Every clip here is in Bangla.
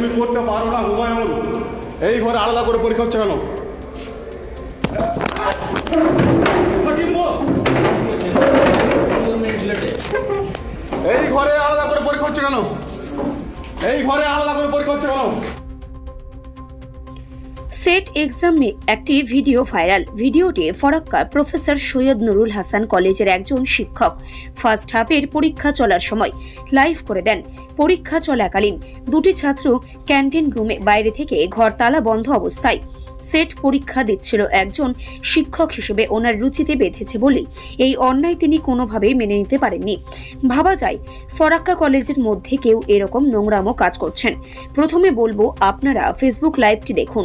তুমি করতে পারো না, হুমায়ুন। এই ঘরে আলাদা করে পরীক্ষা হচ্ছে কেন। এই ঘরে আলাদা করে পরীক্ষা হচ্ছে কেন? এই ঘরে আলাদা করে পরীক্ষা হচ্ছে কেন? সেট এক্সামে একটি ভিডিও ভাইরাল। ভিডিওটি ফরাক্কার প্রফেসর সৈয়দ নুরুল হাসান কলেজের একজন শিক্ষক ফার্স্ট হাফের পরীক্ষা চলার সময় লাইভ করে দেন। পরীক্ষা চলাকালীন দুটি ছাত্র ক্যান্টিন রুমে বাইরে থেকে ঘর তালা বন্ধ অবস্থায় সেট পরীক্ষা দিচ্ছিল একজন শিক্ষক হিসেবে। ওনার রুচিতে বেঁধেছে বলেই এই অন্যায় তিনি কোনোভাবেই মেনে নিতে পারেননি। ভাবা যায়, ফরাক্কা কলেজের মধ্যে কেউ এরকম নোংরামো কাজ করছেন। প্রথমে বলব, আপনারা ফেসবুক লাইভটি দেখুন।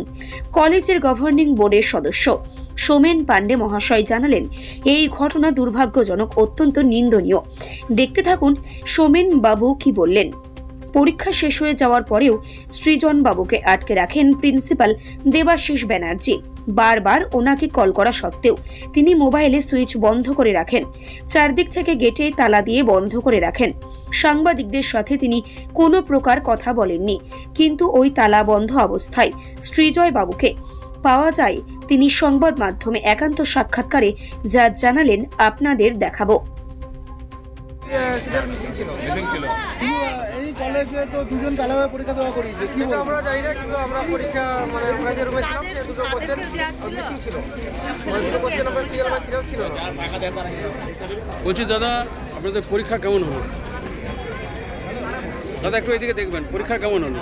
কলেজের গভর্নিং বোর্ডের সদস্য সোমেন পাণ্ডে মহাশয় জানালেন, এই ঘটনা দুর্ভাগ্যজনক, অত্যন্ত নিন্দনীয়। দেখতে থাকুন, সোমেন বাবু কি বললেন। পরীক্ষা শেষ হয়ে যাওয়ার পরেও সৃজন বাবুকে আটকে রাখেন প্রিন্সিপাল দেবাশিস ব্যানার্জি। বারবার ওনাকে কল করা সত্ত্বেও তিনি মোবাইলে সুইচ বন্ধ করে রাখেন। চারদিক থেকে গেটে তালা দিয়ে বন্ধ করে রাখেন। সাংবাদিকদের সাথে তিনি কোনো প্রকার কথা বলেননি কিন্তু ওই তালা বন্ধ অবস্থায় সৃজয় বাবুকে পাওয়া যায় তিনি সংবাদ মাধ্যমে একান্ত সাক্ষাৎকারে যা জানালেন আপনাদের দেখাবো। ছিল। কলেজে তো দুজন তালাভাবে পরীক্ষা দেওয়া করিয়েছে কি কিন্তু আমরা জানি না কিন্তু আমরা পরীক্ষা মানে আমরা যে রুমে ছিলাম সে দুটো কোশ্চেন মিসিং ছিল। মানে দুটো কোশ্চেন আমরা সিরিয়াল বা সিরিয়াল ছিল না। বলছি দাদা আপনাদের পরীক্ষা কেমন হলো? দাদা একটু এদিকে দেখবেন পরীক্ষা কেমন হলো?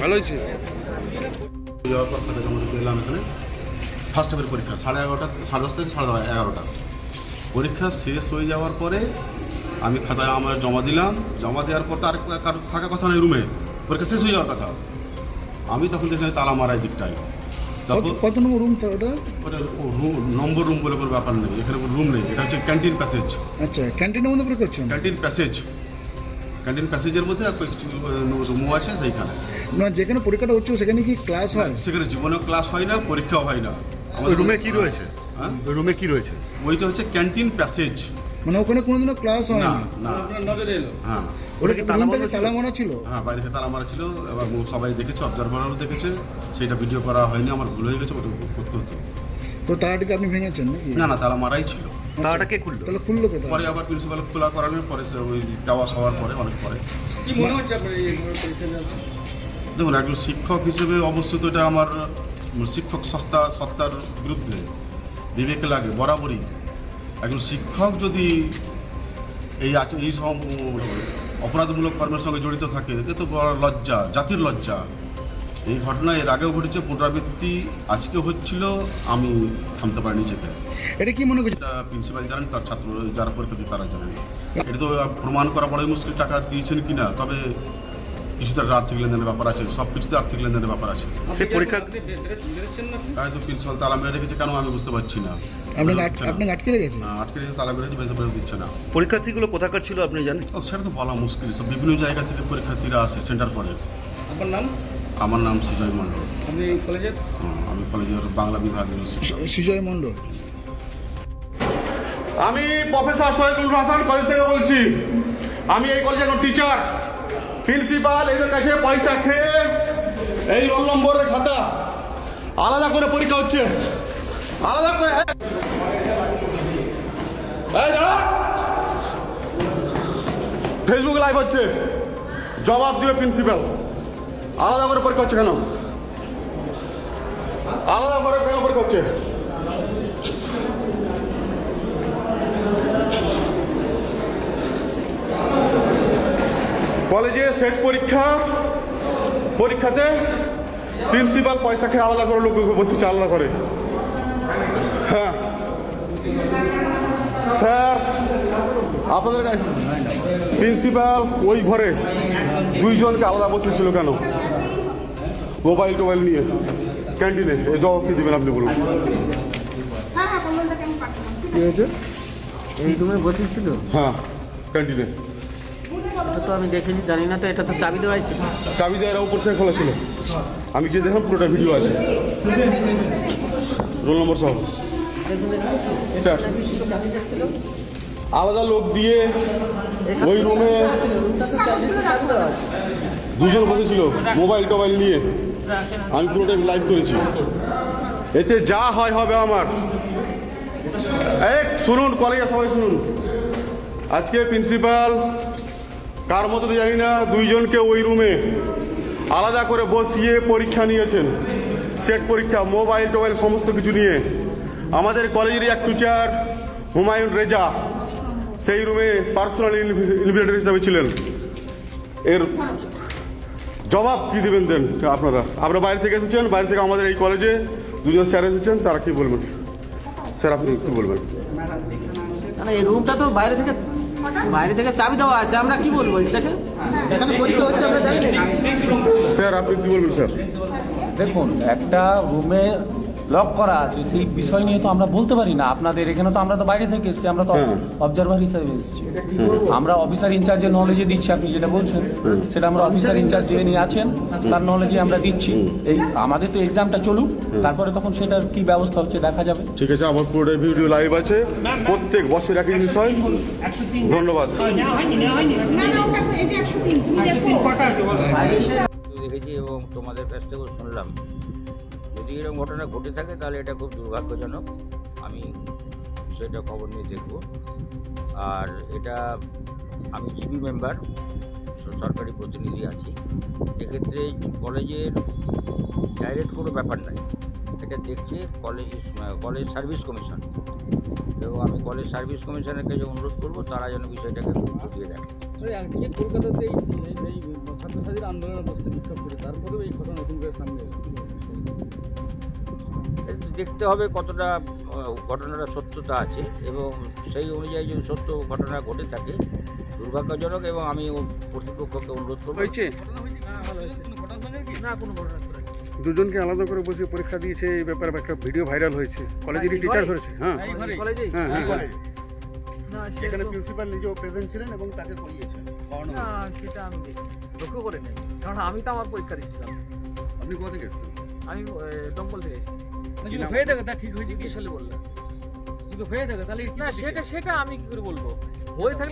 ভালো হয়েছে? যাওয়ার পর আমরা পেলাম এখানে ফার্স্ট হাফের পরীক্ষা সাড়ে এগারোটা সাড়ে দশ থেকে সাড়ে এগারোটা। পরীক্ষা শেষ হয়ে যাওয়ার পরে আমি খাতায় আমার জমা দিলাম জমা দেওয়ার পর তো আর কারও থাকা কথা নেই রুমে পরীক্ষা শেষ হয়ে যাওয়ার কথা। আমি তখন দেখলাম তালা মারা এই দিকটায় তখন কত- নম্বর রুম ওটা? ওটা রুম নম্বর রুম বলে কোনো ব্যাপার নেই এখানে রুম নেই এটা হচ্ছে ক্যান্টিন প্যাসেজ। আচ্ছা ক্যান্টিনের মধ্যে হচ্ছে ক্যান্টিন প্যাসেজ। ক্যান্টিন প্যাসেজের মধ্যে কিছু রুমও আছে সেইখানে। না যেখানে পরীক্ষাটা হচ্ছে সেখানে কি ক্লাস হয়? সেখানে জীবনেও ক্লাস হয় না পরীক্ষাও হয় না। ওই রুমে কি রয়েছে? হ্যাঁ? রুমে কি রয়েছে? ওইটা হচ্ছে ক্যান্টিন প্যাসেজ। মানে ওখানে কোনোদিনও ক্লাস হয় না না। নজরে এলো? হ্যাঁ। ওটা তালা রুমটাকে ছিল? তালা মারা ছিল? হ্যাঁ বাইরে থেকে তারা মারা ছিল এবং সবাই দেখেছে অবজারভারও দেখেছে সেটা ভিডিও করা হয়নি আমার ভুল হয়ে গেছে ওটা করতে হতো। তো তালাটিকে আপনি ভেঙেছেন নাকি? না না তারা মারাই ছিল। তালাটাকে খুললো? তাহলে খুললো কে পরে আবার প্রিন্সিপাল খোলা করানোর পরে ওই টাওয়ার হওয়ার পরে অনেক পরে। কি মনে হচ্ছে আপনার এই দেখুন একজন শিক্ষক হিসেবে অবশ্যই তো এটা আমার শিক্ষক সস্তা সত্তার বিরুদ্ধে। বিবেকে লাগে বরাবরই। একজন শিক্ষক যদি এই এই সব অপরাধমূলক কর্মের সঙ্গে জড়িত থাকে এতে তো বড় লজ্জা জাতির লজ্জা। এই ঘটনা এর আগেও ঘটেছে পুনরাবৃত্তি আজকে হচ্ছিল আমি থামতে পারিনি যেতে। এটা কি মনে করছে প্রিন্সিপাল জানেন তার ছাত্র যারা পরীক্ষা দিয়ে তারা জানেন। এটা তো প্রমাণ করা বড়ই মুশকিল টাকা দিয়েছেন কিনা তবে কিছুতে একটা আর্থিক লেনদেনের ব্যাপার আছে সব কিছুতে আর্থিক লেনদেনের ব্যাপার আছে। সে পরীক্ষা না? প্রিন্সিপাল তালা মেরে রেখেছে কেন আমি বুঝতে পারছি না? আপনাকে আপনাকে আটকে রেখেছে? না, আটকে রেখেছে তালা মেরেছে বেশি বেরো দিচ্ছে না। পরীক্ষার্থীগুলো কোথাকার ছিল আপনি জানেন? ও সেটা তো বলা মুশকিল। সব বিভিন্ন জায়গা থেকে পরীক্ষার্থীরা আসে সেন্টার পরে আপনার নাম? আমার নাম সুজয় মণ্ডল। আপনি এই কলেজের? আমি কলেজের বাংলা বিভাগের সুজয় মণ্ডল। আমি প্রফেসর সৈয়দুল হাসান কলেজ থেকে বলছি। আমি এই কলেজের একজন টিচার প্রিন্সিপাল এদের কাছে পয়সা খেয়ে এই রোল নম্বরের খাতা আলাদা করে পরীক্ষা হচ্ছে। আলাদা করে ফেসবুক লাইভ হচ্ছে। জবাব দিবে প্রিন্সিপাল আলাদা করে পরীক্ষা হচ্ছে কেন? আলাদা করে কেন পরীক্ষা হচ্ছে কলেজে সেট পরীক্ষা। পরীক্ষাতে প্রিন্সিপাল পয়সা খেয়ে আলাদা করে লোক বসেছে, আলাদা করে। হ্যাঁ। স্যার আপনাদের কাছে প্রিন্সিপাল ওই ঘরে দুইজনকে আলাদা বসেছিল কেন? মোবাইল টোবাইল নিয়ে। ক্যান্টিনে এই জবাব কি দেবেন আপনি বলুন। কি হয়েছে? এই রুমে বসেছিল? হ্যাঁ ক্যান্টিনে। এটা তো আমি দেখিনি জানি না তো এটা তো চাবি দেওয়াই ছিল। চাবি দেওয়ার উপর থেকে খোলা ছিল। আমি গিয়ে দেখলাম পুরোটা ভিডিও আছে। রোল নম্বর সহ স্যার আলাদা লোক দিয়ে ওই রুমে দুজন বসেছিল মোবাইল টোবাইল নিয়ে। আমি পুরোটাই লাইভ করেছি। এতে যা হয় হবে আমার। এক শুনুন কলেজে সবাই শুনুন। আজকে প্রিন্সিপাল কার মতো জানি না, দুইজনকে ওই রুমে আলাদা করে বসিয়ে পরীক্ষা নিয়েছেন। সেট পরীক্ষা মোবাইল টোবাইল সমস্ত কিছু নিয়ে আমাদের কলেজের এক টিচার হুমায়ুন রেজা সেই রুমে পার্সোনাল ইনভিটেটর হিসাবে ছিলেন। এর জবাব কি দেবেন দেন আপনারা? আপনারা বাইরে থেকে এসেছেন বাইরে থেকে আমাদের এই কলেজে দুজন স্যার এসেছেন তারা কি বলবেন? স্যার আপনি কি বলবেন? এই রুমটা তো বাইরে থেকে বাইরে থেকে চাবি দেওয়া আছে আমরা কি বলব? দেখে এখানে পরীক্ষা হচ্ছে আমরা স্যার আপনি কি বলবেন স্যার? দেখুন একটা রুমে লক করা আছে সেই বিষয় নিয়ে তো আমরা বলতে পারি না। আপনাদের এখানে তো আমরা তো বাইরে থেকে এসেছি আমরা তো হ্যাঁ। অবজারভার হিসাবে এসেছি। আমরা অফিসার ইনচার্জের নলেজে দিচ্ছি আপনি যেটা বলছেন। সেটা আমরা অফিসার ইনচার্জ যে নিয়ে আছেন তার নলেজে আমরা দিচ্ছি। এই আমাদের তো এক্সামটা চলুক তারপরে তখন সেটার কি ব্যবস্থা হচ্ছে দেখা যাবে। ঠিক আছে আমার পুরোটাই ভিডিও লাইভ আছে। প্রত্যেক বছর একই বিষয় ধন্যবাদ। দেখেছি এবং তোমাদের কাছ থেকেও শুনলাম। যদি এরকম ঘটনা ঘটে থাকে, তাহলে এটা খুব দুর্ভাগ্যজনক। আমি সেটা খবর নিয়ে দেখব। আর এটা, আমি জিবি মেম্বার সরকারি প্রতিনিধি আছি। এক্ষেত্রে কলেজের ডাইরেক্ট কোনো ব্যাপার নাই। এটা দেখছে কলেজ কলেজ সার্ভিস কমিশন। এবং আমি কলেজ সার্ভিস কমিশনের কাছে অনুরোধ করব, তারা যেন বিষয়টাকে গুরুত্ব দিয়ে দেখে। কলকাতাতে এই ছাত্রছাত্রীর আন্দোলনে বসতে বিক্ষোভ তারপরেও এই ঘটনা নতুন করে সামনে দেখতে হবে কতটা ঘটনাটা সত্যতা আছে এবং সেই অনুযায়ী যদি সত্য ঘটনা ঘটে থাকে দুর্ভাগ্যজনক এবং আমি কর্তৃপক্ষকে অনুরোধ করব। হয়েছে? না কোনো ঘটনা দুজনকে আলাদা করে বসে পরীক্ষা দিয়েছে এই ব্যাপারে একটা ভিডিও ভাইরাল হয়েছে। কলেজেরই টিচার ধরেছে হ্যাঁ? হ্যাঁ না, সে এখানে তো- প্রিন্সিপাল নিজেও প্রেজেন্ট ছিলেন এবং তাকে করিয়েছেন না, সেটা আমি দেখি লক্ষ্য করে নেই। কারণ আমি তো আমার পরীক্ষা দিচ্ছিলাম। আপনি কোথা থেকে এসেছেন? আমি দমকল থেকে এসেছি। হয়ে থাকে তা ঠিক হয়েছে কি সালে বললেন কিন্তু হয়ে থাকে তাহলে না সেটা সেটা আমি কি করে বলব? হয়ে থাকলে